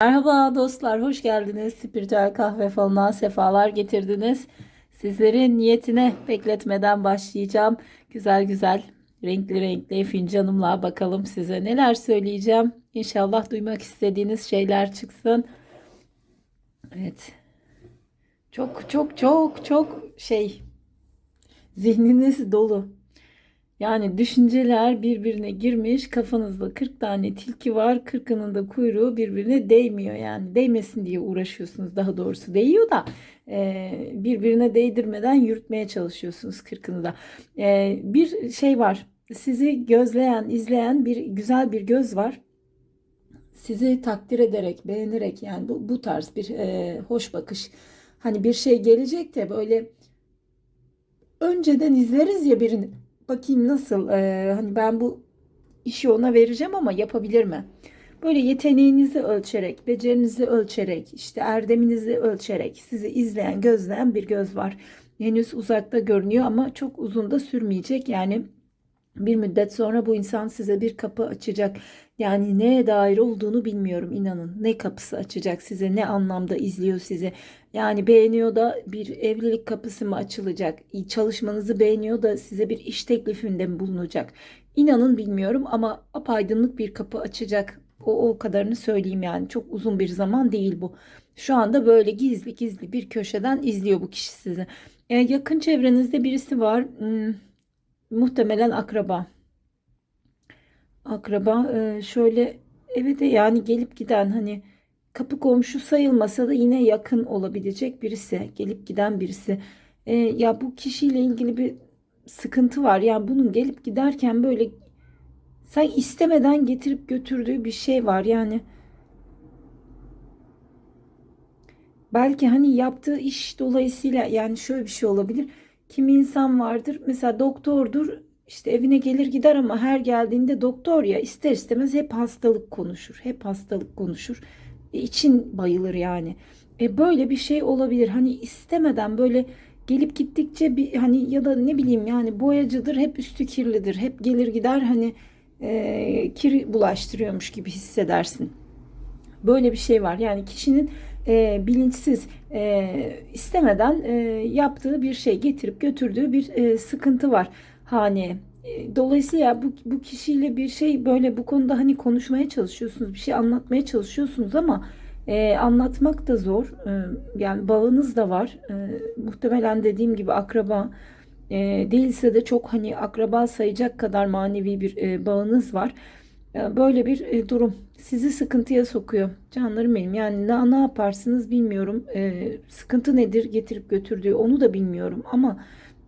Merhaba dostlar, hoş geldiniz. Spiritüel kahve falına sefalar getirdiniz. Sizlerin niyetine bekletmeden başlayacağım. Güzel güzel, renkli renkli fincanımla bakalım size neler söyleyeceğim. İnşallah duymak istediğiniz şeyler çıksın. Evet. Çok çok çok çok şey zihniniz dolu. Yani düşünceler birbirine girmiş. Kafanızda 40 tane tilki var. 40'ının da kuyruğu birbirine değmiyor. Yani değmesin diye uğraşıyorsunuz. Daha doğrusu değiyor da e, birbirine değdirmeden yürütmeye çalışıyorsunuz 40'ını da. E, bir şey var. Sizi gözleyen, izleyen bir güzel bir göz var. Sizi takdir ederek, beğenerek yani bu, bu tarz bir e, hoş bakış. Hani bir şey gelecek de böyle önceden izleriz ya birini bakayım nasıl e, hani ben bu işi ona vereceğim ama yapabilir mi? Böyle yeteneğinizi ölçerek, becerinizi ölçerek, işte erdeminizi ölçerek sizi izleyen, gözleyen bir göz var. Henüz uzakta görünüyor ama çok uzun da sürmeyecek. Yani bir müddet sonra bu insan size bir kapı açacak. Yani neye dair olduğunu bilmiyorum inanın. Ne kapısı açacak size, ne anlamda izliyor sizi. Yani beğeniyor da bir evlilik kapısı mı açılacak? Çalışmanızı beğeniyor da size bir iş teklifinde mi bulunacak? İnanın bilmiyorum ama apaydınlık bir kapı açacak. O, o kadarını söyleyeyim yani. Çok uzun bir zaman değil bu. Şu anda böyle gizli gizli bir köşeden izliyor bu kişi sizi. E, yakın çevrenizde birisi var. Hmm, muhtemelen akraba. Akraba e, şöyle evet yani gelip giden hani kapı komşu sayılmasa da yine yakın olabilecek birisi, gelip giden birisi. E, ya bu kişiyle ilgili bir sıkıntı var. Yani bunun gelip giderken böyle sen istemeden getirip götürdüğü bir şey var. Yani belki hani yaptığı iş dolayısıyla yani şöyle bir şey olabilir. Kimi insan vardır mesela doktordur işte evine gelir gider ama her geldiğinde doktor ya ister istemez hep hastalık konuşur. Hep hastalık konuşur. E, için bayılır yani. E, böyle bir şey olabilir. Hani istemeden böyle gelip gittikçe bir hani ya da ne bileyim yani boyacıdır hep üstü kirlidir. Hep gelir gider hani e, kir bulaştırıyormuş gibi hissedersin. Böyle bir şey var. Yani kişinin e, bilinçsiz e, istemeden e, yaptığı bir şey getirip götürdüğü bir e, sıkıntı var haneye. Dolayısıyla bu, bu kişiyle bir şey böyle bu konuda hani konuşmaya çalışıyorsunuz, bir şey anlatmaya çalışıyorsunuz ama e, anlatmak da zor. E, yani bağınız da var. E, muhtemelen dediğim gibi akraba e, değilse de çok hani akraba sayacak kadar manevi bir e, bağınız var. E, böyle bir e, durum sizi sıkıntıya sokuyor. Canlarım benim. Yani ne, ne yaparsınız bilmiyorum. E, sıkıntı nedir getirip götürdüğü onu da bilmiyorum ama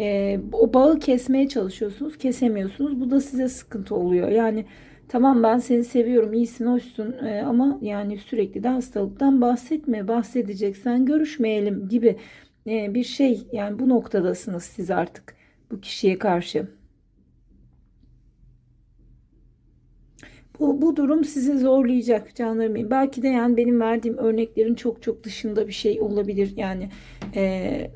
e, o bağı kesmeye çalışıyorsunuz, kesemiyorsunuz. Bu da size sıkıntı oluyor. Yani tamam ben seni seviyorum, iyisin, hoşsun e, ama yani sürekli de hastalıktan bahsetme, bahsedeceksen görüşmeyelim gibi e, bir şey. Yani bu noktadasınız siz artık bu kişiye karşı. Bu, bu durum sizi zorlayacak canlarım. Belki de yani benim verdiğim örneklerin çok çok dışında bir şey olabilir. Yani e,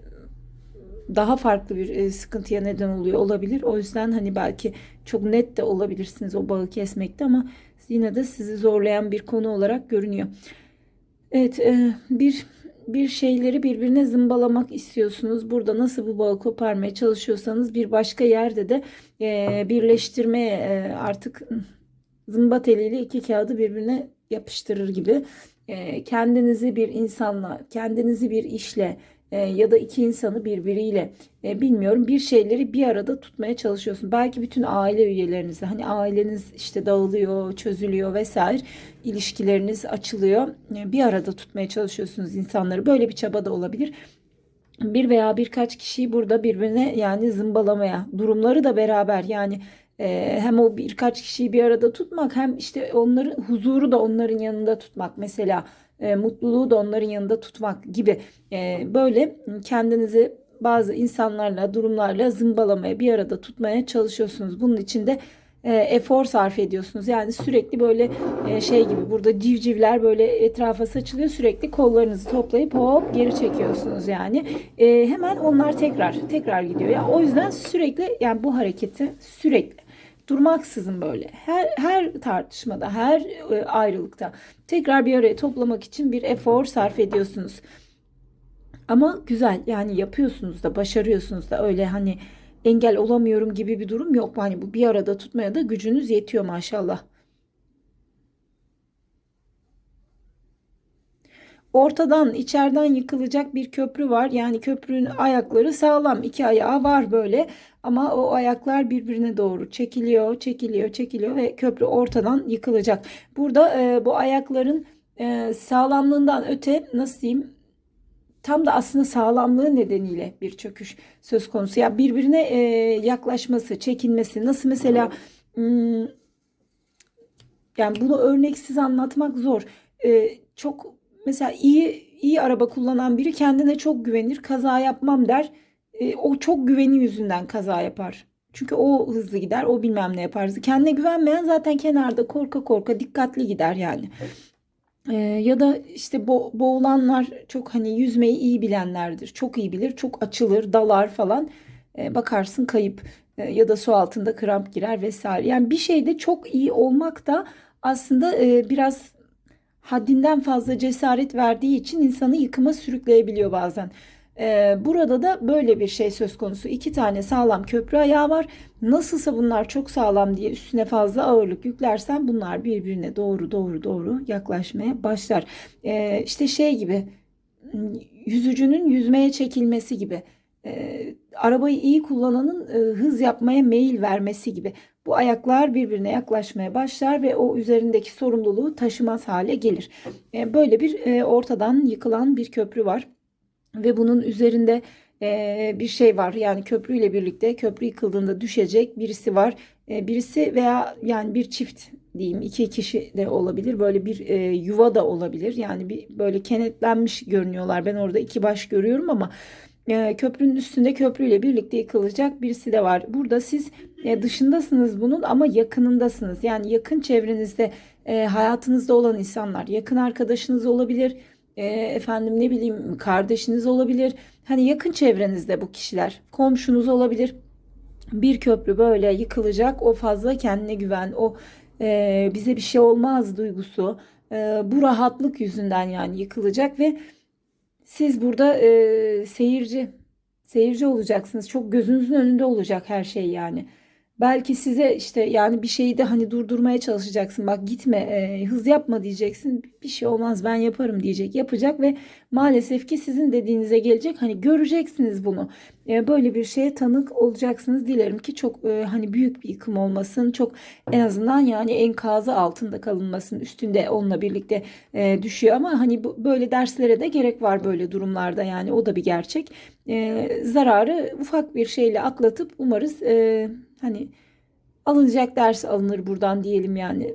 daha farklı bir e, sıkıntıya neden oluyor olabilir. O yüzden hani belki çok net de olabilirsiniz o bağı kesmekte ama yine de sizi zorlayan bir konu olarak görünüyor. Evet e, bir bir şeyleri birbirine zımbalamak istiyorsunuz. Burada nasıl bu bağı koparmaya çalışıyorsanız bir başka yerde de e, birleştirmeye artık zımba teliyle iki kağıdı birbirine yapıştırır gibi kendinizi bir insanla, kendinizi bir işle, e, ya da iki insanı birbiriyle e, bilmiyorum bir şeyleri bir arada tutmaya çalışıyorsun. Belki bütün aile üyelerinizle hani aileniz işte dağılıyor, çözülüyor vesaire ilişkileriniz açılıyor. E, bir arada tutmaya çalışıyorsunuz insanları. Böyle bir çaba da olabilir. Bir veya birkaç kişiyi burada birbirine yani zımbalamaya durumları da beraber yani e, hem o birkaç kişiyi bir arada tutmak hem işte onların huzuru da onların yanında tutmak mesela e, mutluluğu da onların yanında tutmak gibi e, böyle kendinizi bazı insanlarla, durumlarla zımbalamaya, bir arada tutmaya çalışıyorsunuz. Bunun için de e, efor sarf ediyorsunuz. Yani sürekli böyle e, şey gibi burada civcivler böyle etrafa saçılıyor. Sürekli kollarınızı toplayıp hop geri çekiyorsunuz yani. E, hemen onlar tekrar tekrar gidiyor. Yani o yüzden sürekli yani bu hareketi sürekli durmaksızın böyle her her tartışmada, her e, ayrılıkta tekrar bir araya toplamak için bir efor sarf ediyorsunuz. Ama güzel yani yapıyorsunuz da başarıyorsunuz da öyle hani engel olamıyorum gibi bir durum yok. Hani bu bir arada tutmaya da gücünüz yetiyor maşallah. Ortadan içeriden yıkılacak bir köprü var. Yani köprünün ayakları sağlam. iki ayağı var böyle. Ama o ayaklar birbirine doğru çekiliyor, çekiliyor, çekiliyor ve köprü ortadan yıkılacak. Burada e, bu ayakların e, sağlamlığından öte nasıl diyeyim tam da aslında sağlamlığı nedeniyle bir çöküş söz konusu. Ya yani birbirine e, yaklaşması, çekinmesi nasıl mesela hmm, yani bunu örneksiz anlatmak zor. E, çok mesela iyi iyi araba kullanan biri kendine çok güvenir, kaza yapmam der. E, o çok güveni yüzünden kaza yapar. Çünkü o hızlı gider, o bilmem ne yapar. Kendine güvenmeyen zaten kenarda korka korka dikkatli gider yani. Ee, ya da işte bo boğulanlar çok hani yüzmeyi iyi bilenlerdir. Çok iyi bilir, çok açılır, dalar falan. Ee, bakarsın kayıp ee, ya da su altında kramp girer vesaire. Yani bir şeyde çok iyi olmak da aslında e, biraz haddinden fazla cesaret verdiği için insanı yıkıma sürükleyebiliyor bazen. Ee, burada da böyle bir şey söz konusu. İki tane sağlam köprü ayağı var. Nasılsa bunlar çok sağlam diye üstüne fazla ağırlık yüklersen bunlar birbirine doğru doğru doğru yaklaşmaya başlar. Ee, işte şey gibi yüzücünün yüzmeye çekilmesi gibi. Ee, arabayı iyi kullananın e, hız yapmaya meyil vermesi gibi. Bu ayaklar birbirine yaklaşmaya başlar ve o üzerindeki sorumluluğu taşımaz hale gelir. Ee, böyle bir e, ortadan yıkılan bir köprü var ve bunun üzerinde e, bir şey var. Yani köprüyle birlikte köprü yıkıldığında düşecek birisi var. E, birisi veya yani bir çift diyeyim iki kişi de olabilir. Böyle bir e, yuva da olabilir. Yani bir böyle kenetlenmiş görünüyorlar. Ben orada iki baş görüyorum ama e, köprünün üstünde köprüyle birlikte yıkılacak birisi de var. Burada siz e, dışındasınız bunun ama yakınındasınız. Yani yakın çevrenizde e, hayatınızda olan insanlar, yakın arkadaşınız olabilir e, efendim ne bileyim kardeşiniz olabilir. Hani yakın çevrenizde bu kişiler, komşunuz olabilir. Bir köprü böyle yıkılacak. O fazla kendine güven, o e, bize bir şey olmaz duygusu, e, bu rahatlık yüzünden yani yıkılacak ve siz burada e, seyirci, seyirci olacaksınız. Çok gözünüzün önünde olacak her şey yani. Belki size işte yani bir şeyi de hani durdurmaya çalışacaksın. Bak gitme e, hız yapma diyeceksin. Bir şey olmaz ben yaparım diyecek. Yapacak ve maalesef ki sizin dediğinize gelecek. Hani göreceksiniz bunu. E, böyle bir şeye tanık olacaksınız. Dilerim ki çok e, hani büyük bir yıkım olmasın. Çok en azından yani enkazı altında kalınmasın. Üstünde onunla birlikte e, düşüyor ama hani böyle derslere de gerek var böyle durumlarda. Yani o da bir gerçek. E, zararı ufak bir şeyle atlatıp umarız Hani alınacak ders alınır buradan diyelim yani.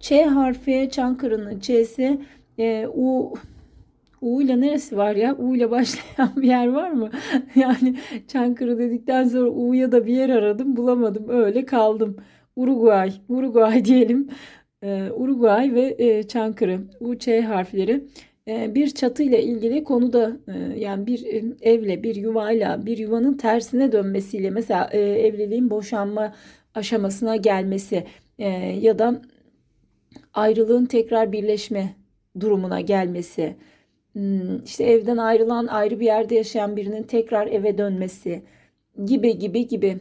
Ç harfi Çankırı'nın Ç'si e, U U ile neresi var ya? U ile başlayan bir yer var mı? yani Çankırı dedikten sonra U'ya da bir yer aradım bulamadım. Öyle kaldım. Uruguay, Uruguay diyelim. Ee, Uruguay ve e, Çankırı. U, Ç harfleri. Ee, bir çatı ile ilgili konuda e, yani bir e, evle bir yuvayla bir yuvanın tersine dönmesiyle mesela e, evliliğin boşanma aşamasına gelmesi ya da ayrılığın tekrar birleşme durumuna gelmesi hmm, işte evden ayrılan ayrı bir yerde yaşayan birinin tekrar eve dönmesi gibi gibi gibi.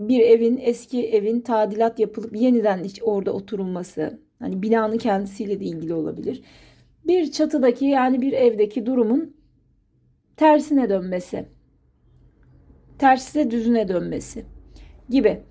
Bir evin eski evin tadilat yapılıp yeniden orada oturulması hani binanın kendisiyle de ilgili olabilir. Bir çatıdaki yani bir evdeki durumun tersine dönmesi, tersize düzüne dönmesi gibi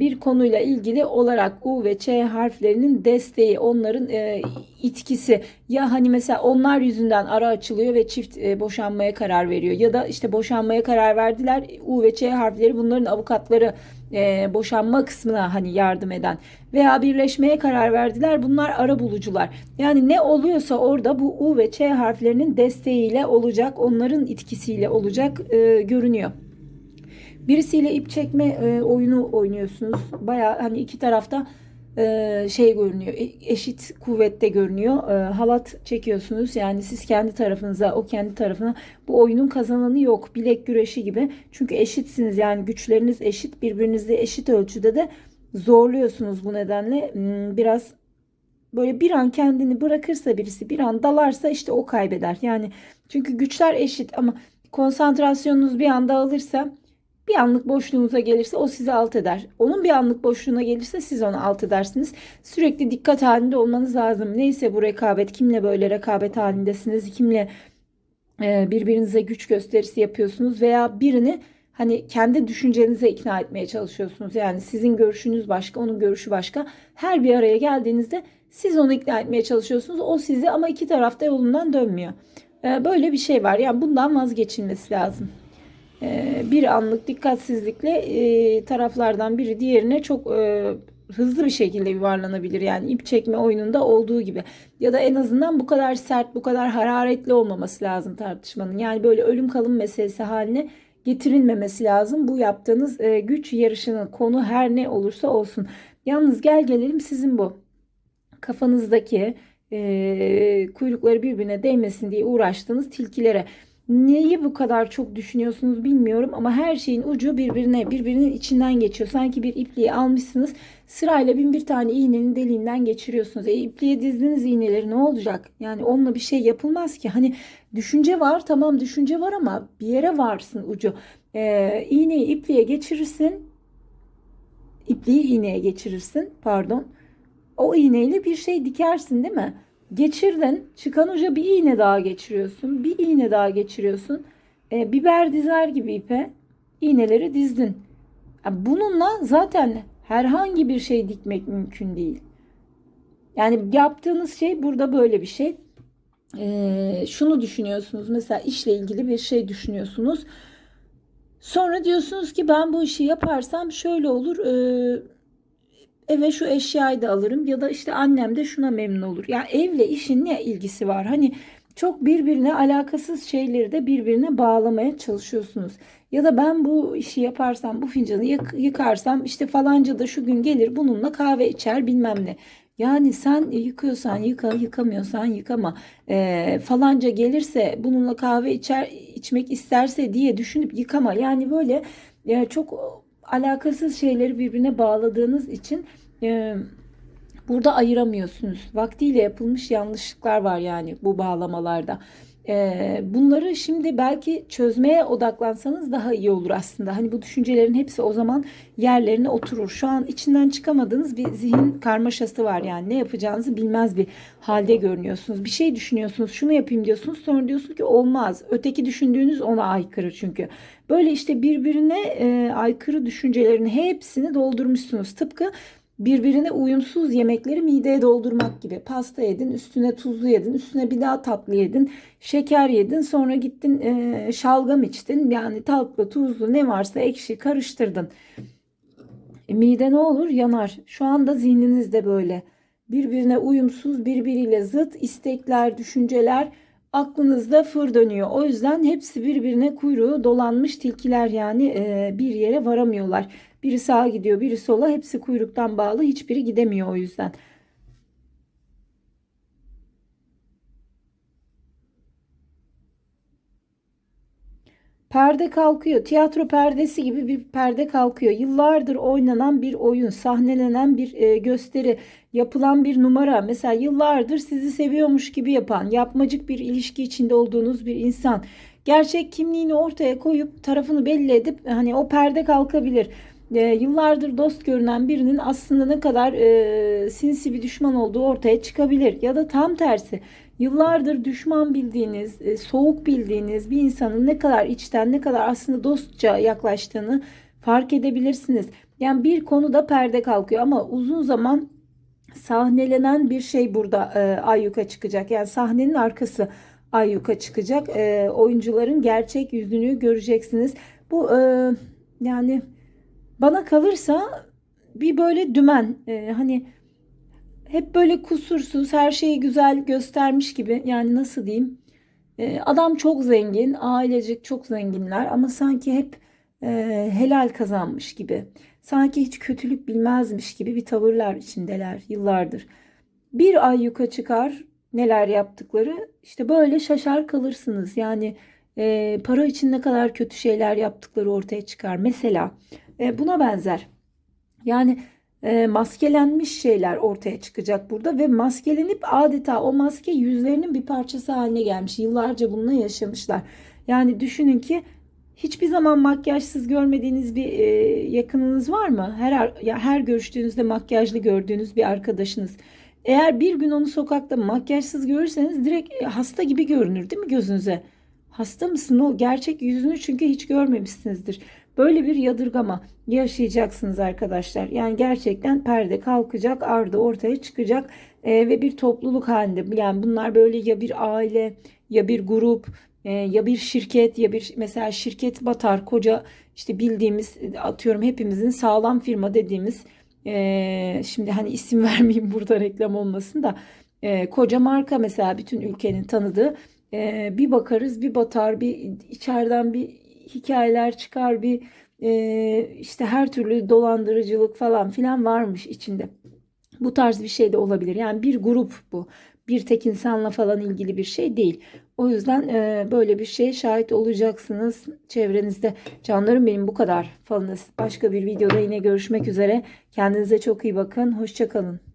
bir konuyla ilgili olarak U ve Ç harflerinin desteği, onların e, itkisi ya hani mesela onlar yüzünden ara açılıyor ve çift e, boşanmaya karar veriyor ya da işte boşanmaya karar verdiler U ve Ç harfleri bunların avukatları e, boşanma kısmına hani yardım eden veya birleşmeye karar verdiler. Bunlar ara bulucular. Yani ne oluyorsa orada bu U ve Ç harflerinin desteğiyle olacak, onların etkisiyle olacak e, görünüyor. Birisiyle ip çekme e, oyunu oynuyorsunuz. Baya hani iki tarafta e, şey görünüyor, e- eşit kuvvette görünüyor. E, halat çekiyorsunuz yani siz kendi tarafınıza, o kendi tarafına. Bu oyunun kazananı yok. Bilek güreşi gibi. Çünkü eşitsiniz yani güçleriniz eşit, birbirinizi eşit ölçüde de zorluyorsunuz bu nedenle. Hmm, Biraz böyle bir an kendini bırakırsa birisi, bir an dalarsa işte o kaybeder. Yani çünkü güçler eşit ama konsantrasyonunuz bir anda alırsa bir anlık boşluğunuza gelirse o sizi alt eder. Onun bir anlık boşluğuna gelirse siz onu alt edersiniz. Sürekli dikkat halinde olmanız lazım. Neyse bu rekabet, kimle böyle rekabet halindesiniz, kimle e, birbirinize güç gösterisi yapıyorsunuz veya birini hani kendi düşüncenize ikna etmeye çalışıyorsunuz. Yani sizin görüşünüz başka, onun görüşü başka. Her bir araya geldiğinizde siz onu ikna etmeye çalışıyorsunuz. O sizi ama iki tarafta yolundan dönmüyor. E, Böyle bir şey var. Yani bundan vazgeçilmesi lazım bir anlık dikkatsizlikle e, taraflardan biri diğerine çok e, hızlı bir şekilde yuvarlanabilir. Yani ip çekme oyununda olduğu gibi. Ya da en azından bu kadar sert, bu kadar hararetli olmaması lazım tartışmanın. Yani böyle ölüm kalım meselesi haline getirilmemesi lazım. Bu yaptığınız e, güç yarışının konu her ne olursa olsun. Yalnız gel gelelim sizin bu kafanızdaki e, kuyrukları birbirine değmesin diye uğraştığınız tilkilere. Neyi bu kadar çok düşünüyorsunuz bilmiyorum ama her şeyin ucu birbirine birbirinin içinden geçiyor. Sanki bir ipliği almışsınız sırayla bin bir tane iğnenin deliğinden geçiriyorsunuz. E, ipliğe dizdiniz iğneleri ne olacak? Yani onunla bir şey yapılmaz ki. Hani düşünce var tamam düşünce var ama bir yere varsın ucu. E, iğneyi ipliğe geçirirsin. İpliği iğneye geçirirsin pardon. O iğneyle bir şey dikersin değil mi? Geçirdin. Çıkan uca bir iğne daha geçiriyorsun. Bir iğne daha geçiriyorsun. E, biber dizer gibi ipe iğneleri dizdin. Ya Bununla zaten herhangi bir şey dikmek mümkün değil. Yani yaptığınız şey burada böyle bir şey. E, şunu düşünüyorsunuz. Mesela işle ilgili bir şey düşünüyorsunuz. Sonra diyorsunuz ki ben bu işi yaparsam şöyle olur. E, eve şu eşyayı da alırım ya da işte annem de şuna memnun olur. Ya evle işin ne ilgisi var? Hani çok birbirine alakasız şeyleri de birbirine bağlamaya çalışıyorsunuz. Ya da ben bu işi yaparsam, bu fincanı yık- yıkarsam işte falanca da şu gün gelir bununla kahve içer bilmem ne. Yani sen yıkıyorsan yıka, yıkamıyorsan yıkama. Ee, falanca gelirse bununla kahve içer, içmek isterse diye düşünüp yıkama. Yani böyle e, çok alakasız şeyleri birbirine bağladığınız için e, burada ayıramıyorsunuz. Vaktiyle yapılmış yanlışlıklar var yani bu bağlamalarda. E, bunları şimdi belki çözmeye odaklansanız daha iyi olur aslında. Hani bu düşüncelerin hepsi o zaman yerlerine oturur. Şu an içinden çıkamadığınız bir zihin karmaşası var yani ne yapacağınızı bilmez bir halde görünüyorsunuz. Bir şey düşünüyorsunuz, şunu yapayım diyorsunuz, sonra diyorsunuz ki olmaz. Öteki düşündüğünüz ona aykırı çünkü. Böyle işte birbirine e, aykırı düşüncelerin hepsini doldurmuşsunuz. Tıpkı birbirine uyumsuz yemekleri mideye doldurmak gibi. Pasta yedin, üstüne tuzlu yedin, üstüne bir daha tatlı yedin, şeker yedin, sonra gittin e, şalgam içtin. Yani tatlı, tuzlu ne varsa ekşi karıştırdın. E, mide ne olur? Yanar. Şu anda zihniniz de böyle. Birbirine uyumsuz, birbiriyle zıt istekler, düşünceler aklınızda fır dönüyor. O yüzden hepsi birbirine kuyruğu dolanmış tilkiler yani e, bir yere varamıyorlar. Biri sağa gidiyor, biri sola. Hepsi kuyruktan bağlı. Hiçbiri gidemiyor o yüzden. Perde kalkıyor. Tiyatro perdesi gibi bir perde kalkıyor. Yıllardır oynanan bir oyun, sahnelenen bir e, gösteri, yapılan bir numara. Mesela yıllardır sizi seviyormuş gibi yapan, yapmacık bir ilişki içinde olduğunuz bir insan. Gerçek kimliğini ortaya koyup tarafını belli edip hani o perde kalkabilir. E, yıllardır dost görünen birinin aslında ne kadar e, sinsi bir düşman olduğu ortaya çıkabilir. Ya da tam tersi yıllardır düşman bildiğiniz, e, soğuk bildiğiniz bir insanın ne kadar içten, ne kadar aslında dostça yaklaştığını fark edebilirsiniz. Yani bir konuda perde kalkıyor ama uzun zaman sahnelenen bir şey burada e, ayyuka çıkacak. Yani sahnenin arkası ayyuka çıkacak. E, oyuncuların gerçek yüzünü göreceksiniz. Bu e, yani bana kalırsa bir böyle dümen. E, hani hep böyle kusursuz, her şeyi güzel göstermiş gibi. Yani nasıl diyeyim? E, adam çok zengin, ailecek çok zenginler ama sanki hep e, helal kazanmış gibi. sanki hiç kötülük bilmezmiş gibi bir tavırlar içindeler yıllardır. Bir ay yuka çıkar neler yaptıkları işte böyle şaşar kalırsınız. Yani e, para için ne kadar kötü şeyler yaptıkları ortaya çıkar. Mesela e, buna benzer. Yani e, maskelenmiş şeyler ortaya çıkacak burada ve maskelenip adeta o maske yüzlerinin bir parçası haline gelmiş. Yıllarca bununla yaşamışlar. Yani düşünün ki hiçbir zaman makyajsız görmediğiniz bir e, yakınınız var mı? Her her görüştüğünüzde makyajlı gördüğünüz bir arkadaşınız. Eğer bir gün onu sokakta makyajsız görürseniz direkt e, hasta gibi görünür değil mi gözünüze? Hasta mısın? O gerçek yüzünü çünkü hiç görmemişsinizdir. Böyle bir yadırgama yaşayacaksınız arkadaşlar. Yani gerçekten perde kalkacak, ardı ortaya çıkacak e, ve bir topluluk halinde. Yani bunlar böyle ya bir aile ya bir grup e, ya bir şirket ya bir mesela şirket batar koca işte bildiğimiz atıyorum hepimizin sağlam firma dediğimiz e, şimdi hani isim vermeyeyim burada reklam olmasın da e, koca marka mesela bütün ülkenin tanıdığı e, bir bakarız bir batar bir içeriden bir hikayeler çıkar bir e, işte her türlü dolandırıcılık falan filan varmış içinde. Bu tarz bir şey de olabilir. Yani bir grup bu. Bir tek insanla falan ilgili bir şey değil. O yüzden e, böyle bir şeye şahit olacaksınız çevrenizde. Canlarım benim bu kadar falınız. Başka bir videoda yine görüşmek üzere. Kendinize çok iyi bakın. Hoşçakalın.